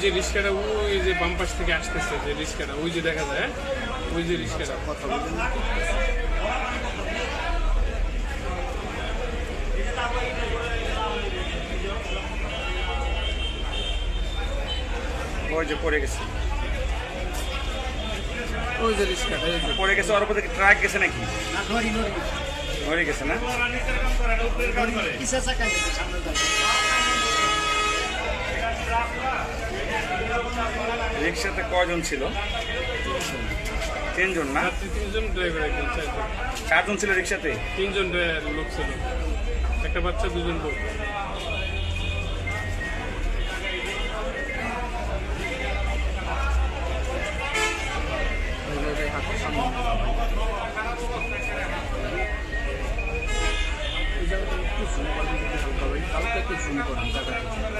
যে রিক্সাটা ওই যে বাম পাশ থেকে আসতেছে যে রিক্সাটা ওই যে দেখা যায় হ্যাঁ? ওই যে রিক্সাটা কথা ওই যে পড়ে গেছে। ওই যে রিক্সাটা পড়ে গেছে ওর উপর ট্রাক গেছে নাকি? মরে গেছে না? রিক্সাতে কজন ছিল? তিনজন না? রাত্রি তিনজন ড্রাইভার একজন চারজন। চারজন ছিল রিক্সাতে? তিনজন ড্রাইভার লোক ছিল। একটা বাচ্চা দুজন লোক একটু শুনে পারবেন যদি হালকা একটু শুনে করেন জায়গাটা